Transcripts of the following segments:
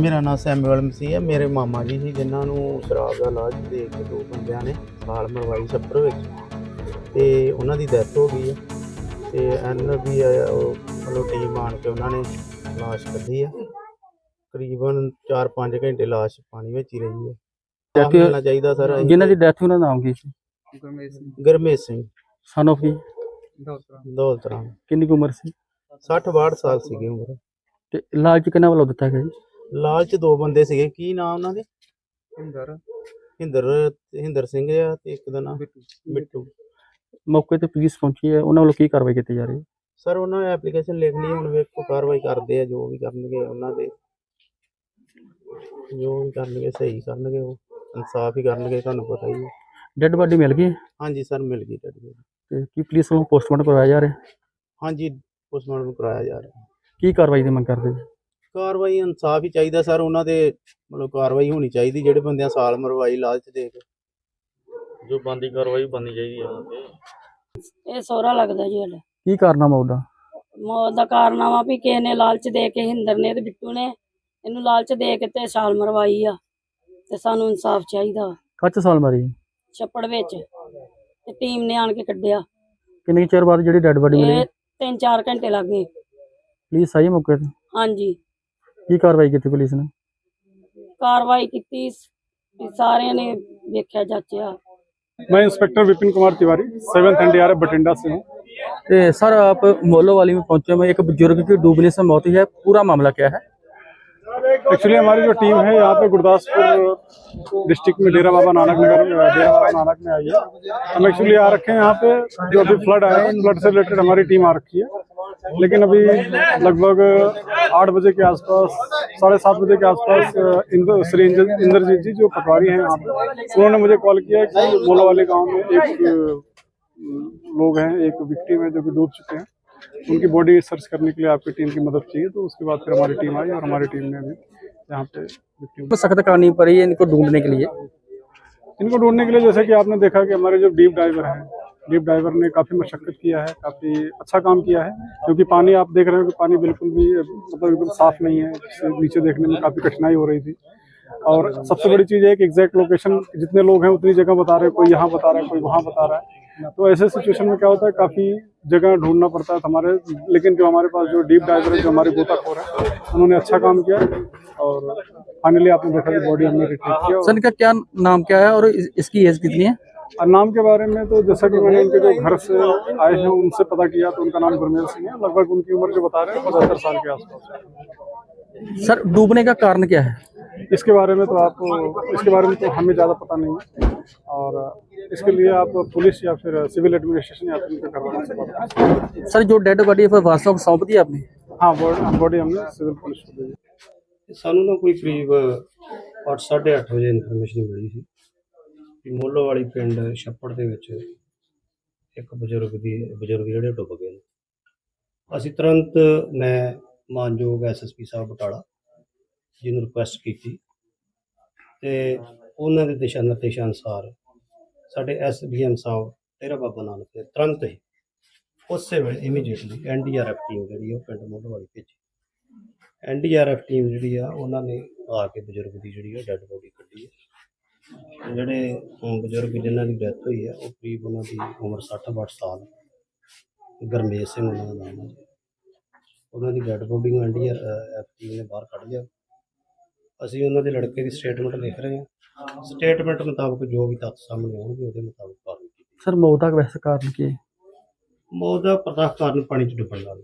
ਮੇਰਾ ਨਾਮ ਸੈਮੂਅਲ ਮਸੀਹ ਹੈ ਮੇਰੇ ਮਾਮਾ ਜੀ ਸੀ ਜਿਨ੍ਹਾਂ ਨੂੰ ਸ਼ਰਾਬ ਦਾ ਲਾਲਚ ਦੇ ਕੇ ਦੋ ਬੰਦਿਆਂ ਨੇ ਸਾਲ ਮਰਵਾਈ ਛੱਪਰ ਵਿੱਚ। ਤੇ ਉਹਨਾਂ ਦੀ ਡੈਥ ਹੋ ਗਈ ਹੈ। ਤੇ ਐਨ ਵੀ ਉਹ ਮਤਲਬ ਟੀਮ ਆਣ ਕੇ ਉਹਨਾਂ ਨੇ ਲਾਸ਼ ਕੱਢੀ ਹੈ ਤਕਰੀਬਨ 4-5 ਘੰਟੇ ਲਾਸ਼ ਪਾਣੀ ਵਿੱਚ ਹੀ ਰਹੀ ਹੈ। ਚਾਹੀਦਾ ਸਰ ਜਿਨ੍ਹਾਂ ਦੀ ਡੈਥ ਉਹਨਾਂ ਦਾ ਨਾਮ ਕੀ ਸੀ? ਗਰਮੇਸ਼ ਸਿੰਘ। ਸਨ of ਕੀ? ਦੌਲਤ ਰਾਮ ਕਿੰਨੀ ਕੁ ਉਮਰ ਸੀ? 60-62 ਸਾਲ ਸੀਗੀ ਉਮਰ। ਤੇ ਲਾਲਚ ਕਿਹਨਾਂ ਵੱਲੋਂ ਦਿੱਤਾ ਗਿਆ ਜੀ? ਲਾਲਚ ਦੋ ਬੰਦੇ ਸੀਗੇ। ਕੀ ਨਾਮ ਉਹਨਾਂ ਦੇ? ਹਿੰਦਰ ਹਿੰਦਰ ਹਿੰਦਰ ਸਿੰਘ ਆ ਤੇ ਇੱਕ ਦਾ ਨਾਮ ਮਿੱਟੂ ਮੌਕੇ ਤੇ ਪੁਲਿਸ ਪਹੁੰਚੀ ਹੈ। ਉਹਨਾਂ ਵੱਲੋਂ ਕੀ ਕਾਰਵਾਈ ਕੀਤੀ ਜਾ ਰਹੀ ਹੈ? ਸਰ ਉਹਨਾਂ ਨੇ ਐਪਲੀਕੇਸ਼ਨ ਲਿਖ ਲਈ ਹੁਣ ਵੇਖੋ ਕਾਰਵਾਈ ਕਰਦੇ ਆ ਜੋ ਵੀ ਕਰਨਗੇ ਉਹਨਾਂ ਦੇ। ਜੋ ਵੀ ਕਰਨਗੇ ਸਹੀ ਕਰਨਗੇ ਉਹ ਇਨਸਾਫ ਹੀ ਕਰਨਗੇ ਤੁਹਾਨੂੰ ਪਤਾ ਹੀ ਹੈ। ਡੈੱਡ ਬਾਡੀ ਮਿਲ ਗਈ? ਹਾਂਜੀ ਸਰ ਮਿਲ ਗਈ ਤੁਹਾਡੀ ਤੇ ਕੀ ਪੁਲਿਸ ਵੱਲੋਂ ਪੋਸਟਮਾਰਟਮ ਕਰਵਾਇਆ ਜਾ ਰਿਹਾ? ਹਾਂਜੀ ਪੋਸਟਮਾਰਟਮ ਕਰਾਇਆ ਜਾ ਰਿਹਾ। ਕੀ ਕਾਰਵਾਈ ਦੀ ਮੰਗ ਕਰਦੇ ਜੀ ਕਾਰਵਾਈ ਇਨਸਾਫ ਹੀ ਚਾਹੀਦਾ ਸਰ ਉਹਨਾਂ ਦੇ ਮਤਲਬ ਕਾਰਵਾਈ ਹੋਣੀ ਚਾਹੀਦੀ ਜਿਹੜੇ ਬੰਦਿਆਂ ਸਾਲ ਮਰਵਾਈ ਲਾਲਚ ਦੇ ਕੇ। ਜੋ ਬੰਦੀ ਕਾਰਵਾਈ ਬੰਨੀ ਚਾਹੀਦੀ ਆ ਉਹਨਾਂ ਤੇ ਇਹ ਸੋਹਰਾ ਲੱਗਦਾ ਜੀ ਸਾਡਾ। ਕੀ ਕਾਰਨਾਮਾ ਉਹਦਾ ਮੌਤ ਦਾ? ਕਾਰਨਾਮਾ ਵੀ ਕਿਸੇ ਨੇ ਲਾਲਚ ਦੇ ਕੇ ਹਿੰਦਰ ਨੇ ਤੇ ਬਿੱਟੂ ਨੇ ਇਹਨੂੰ ਲਾਲਚ ਦੇ ਕੇ ਤੇ ਛਾਲ ਮਰਵਾਈ ਆ ਤੇ ਸਾਨੂੰ ਇਨਸਾਫ ਚਾਹੀਦਾ। ਕੱਚ ਸਾਲ ਮਾਰੀ? ਛੱਪੜ ਵਿੱਚ ਤੇ ਟੀਮ ਨੇ ਆਣ ਕੇ ਕੱਢਿਆ। ਕਿੰਨੇ ਚਿਰ ਬਾਅਦ ਜਿਹੜੀ ਡੈੱਡ ਬਾਡੀ ਮਿਲੀ? ਇਹ 3-4 ਘੰਟੇ ਲੱਗ ਗਏ। ਪੁਲਿਸ ਆਈ ਮੌਕੇ ਤੇ? ਹਾਂਜੀ। ਕੀ ਕਾਰਵਾਈ ਕੀਤੀ ਪੁਲਿਸ ਨੇ ਕਾਰਵਾਈ ਕੀਤੀ ਵੀ ਸਾਰਿਆਂ ਨੇ ਵੇਖਿਆ ਜਾਚਿਆ मैं inspector Vipin Kumar Tiwari seventh NDRF Bathinda से हूँ ਤੇ ਸਰ आप मोलो वाली में पहुंचे में एक बुजुर्ग की डूबने से मौत हुई है पूरा मामला क्या है एक्चुअली हमारी जो टीम है यहाँ पे गुरदासपुर डिस्ट्रिक्ट में डेरा बाबा नानक नगर में डेरा बाबा नानक में आई है हम एक्चुअली आ रखे हैं यहाँ पे जो अभी फ्लड आया है फ्लड से रिलेटेड हमारी टीम आ रखी है लेकिन अभी लगभग आठ बजे के आसपास साढ़े सात बजे के आसपास इंद्र श्री इंद्रजीत जी जो पटवारी हैं यहाँ उन्होंने मुझे कॉल किया कि मोला वाले गाँव में एक लोग हैं एक विक्टिम है जो कि डूब चुके हैं। उनकी बॉडी सर्च करने के लिए आपकी टीम की मदद चाहिए तो उसके बाद फिर हमारी टीम आई और हमारी टीम ने भी यहाँ पे सख्त करनी पड़ी है इनको ढूँढने के लिए? इनको ढूँढने के लिए जैसे कि आपने देखा कि हमारे जो डीप डाइवर हैं डीप डाइवर ने काफ़ी मशक्कत किया है, काफ़ी अच्छा काम किया है, क्योंकि पानी आप देख रहे हो कि पानी बिल्कुल भी मतलब एकदम साफ़ नहीं है नीचे देखने में काफ़ी कठिनाई हो रही थी। और सबसे बड़ी चीज़ है कि एग्जैक्ट लोकेशन जितने लोग हैं उतनी जगह बता रहे हैं, कोई यहाँ बता रहा है, कोई वहाँ बता रहा है। तो ऐसे सिचुएशन में क्या होता है, काफ़ी जगह ढूंढना पड़ता है हमारे, लेकिन जो हमारे पास जो डीप डाइवर है, जो हमारे गोताखोर है, उन्होंने अच्छा काम किया और फाइनली आपने देखा कि बॉडी हमने रिट्रीव किया सर, इनका क्या नाम, क्या है और इसकी एज कितनी है? और नाम के बारे में तो जैसा कि मैंने उनके जो घर से आए हैं उनसे पता किया तो उनका नाम गुरमेल सिंह है लगभग उनकी उम्र जो बता रहे हैं पचहत्तर साल के आसपास है सर डूबने का कारण क्या है इसके बारे में तो आप इसके बारे में तो हमें ज़्यादा पता नहीं है और इसके लिए आप पुलिस या फिर सिविल एडमिनिस्ट्रेशन या फिर उनके करवाने से बात करें। सर जो डेड बॉडी है वास्तव को सौंप दी आपने हाँ बॉडी बॉडी हमने सिविल पुलिस को दी है। ਸਾਨੂੰ ਨਾ ਕੋਈ ਕਰੀਬ 8:30 ਵਜੇ ਇਨਫੋਰਮੇਸ਼ਨ ਮਿਲੀ ਸੀ ਕਿ ਮੋਲੋ ਵਾਲੀ ਪਿੰਡ ਛੱਪੜ ਦੇ ਵਿੱਚ ਇੱਕ ਬਜ਼ੁਰਗ ਦੀ, ਬਜ਼ੁਰਗ ਜਿਹੜੇ ਡੁੱਬ ਗਏ ਨੇ। ਅਸੀਂ ਤੁਰੰਤ ਮੈਂ ਮਾਨਯੋਗ ਐਸਐਸਪੀ ਸਾਹਿਬ ਬਟਾਲਾ ਜੀ ਨੂੰ ਰਿਕੁਐਸਟ ਕੀਤੀ ਤੇ ਉਹਨਾਂ ਦੇ ਦਿਸ਼ਾ ਨਿਰਦੇਸ਼ਾਂ ਅਨੁਸਾਰ ਸਾਡੇ ਐਸਡੀਐਮ ਸਾਹਿਬ ਤੇਰਾ ਬਾਬਾ ਨਾਨਕ ਨੇ ਤੁਰੰਤ ਹੀ ਉਸੇ ਵੇਲੇ ਇਮੀਡੀਏਟਲੀ ਐਨਡੀਆਰਐਫ ਟੀਮ ਜਿਹੜੀ ਉਹ ਪਿੰਡ ਮੋਲੋ ਵਾਲੀ ਭੇਜੀ। ਐਨਡੀਆਰਐਫ ਟੀਮ ਜਿਹੜੀ ਆ, ਉਹਨਾਂ ਨੇ ਆ ਕੇ ਬਜ਼ੁਰਗ ਦੀ ਜਿਹੜੀ ਆ ਡੈੱਡ ਬੋਡੀ ਕੱਢੀ ਹੈ ਜਿਹੜੇ ਬਜ਼ੁਰਗ ਜਿਨ੍ਹਾਂ ਦੀ ਡੈਥ ਹੋਈ ਹੈ ਉਹ ਕਰੀਬ ਉਹਨਾਂ ਦੀ ਉਮਰ 60-62 ਸਾਲ ਗਰਮੇਸ਼ ਸਿੰਘ ਉਹਨਾਂ ਦਾ ਨਾਮ ਹੈ ਉਹਨਾਂ ਦੀ ਡੈਡ ਬੋਡੀ ਨੂੰ ਐਨਡੀਆਰ ਐਫਟੀ ਨੇ ਬਾਹਰ ਕੱਢ ਲਿਆ। ਅਸੀਂ ਉਹਨਾਂ ਦੇ ਲੜਕੇ ਦੀ ਸਟੇਟਮੈਂਟ ਲਿਖ ਰਹੇ ਹਾਂ। ਸਟੇਟਮੈਂਟ ਮੁਤਾਬਕ ਜੋ ਵੀ ਤੱਥ ਸਾਹਮਣੇ ਆਉਣਗੇ ਉਹਦੇ ਮੁਤਾਬਕ ਕਾਰਵਾਈ ਕੀਤੀ ਸਰ ਮੌਤ ਦਾ ਵੈਸੇ ਕਾਰਨ ਕੀ ਮੌਤ ਦਾ ਪਤਾ ਕਾਰਨ ਪਾਣੀ ਚ ਡੁੱਬਣ ਦਾ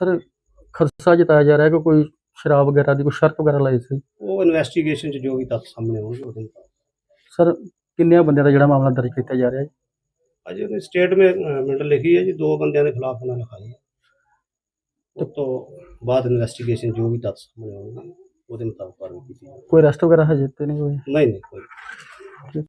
ਸਰ ਖਰਸਾ ਜਤਾਇਆ ਜਾ ਰਿਹਾ ਕਿ ਕੋਈ ਸ਼ਰਾਬ ਵਗੈਰਾ ਦੀ ਕੋਈ ਸ਼ਰਤ ਵਗੈਰਾ ਲਾਈ ਸੀ? ਉਹ ਇਨਵੈਸਟੀਗੇਸ਼ਨ ਚ ਜੋ ਵੀ ਤੱਥ ਸਾਹਮਣੇ ਆਉਣਗੇ ਉਹਦੇ ਮੁਤਾਬਕ ਸਰ ਕਿੰਨੇ ਬੰਦਿਆਂ ਦਾ ਜਿਹੜਾ ਮਾਮਲਾ ਦਰਜ ਕੀਤਾ ਜਾ ਰਿਹਾ ਹੈ ਅਜੇ ਉਹਨੇ ਸਟੇਟਮੈਂਟ ਲਿਖੀ ਹੈ ਜੀ ਦੋ ਬੰਦਿਆਂ ਦੇ ਖਿਲਾਫ ਉਹਨਾਂ ਲਿਖਾਈ ਹੈ। ਉਸ ਤੋਂ ਬਾਅਦ ਇਨਵੈਸਟੀਗੇਸ਼ਨ ਜੋ ਵੀ ਤੱਥ ਸਾਹਮਣੇ ਆਉਣਗੇ ਉਹਦੇ ਮੁਤਾਬਕ ਕਾਰਵਾਈ ਕੀਤੀ ਜਾਵੇਗੀ ਕੋਈ ਅਰੈਸਟ ਵਗੈਰਾ ਹਜੇ ਤੇ ਨਹੀਂ ਹੋਈ? ਨਹੀਂ ਨਹੀਂ ਕੋਈ।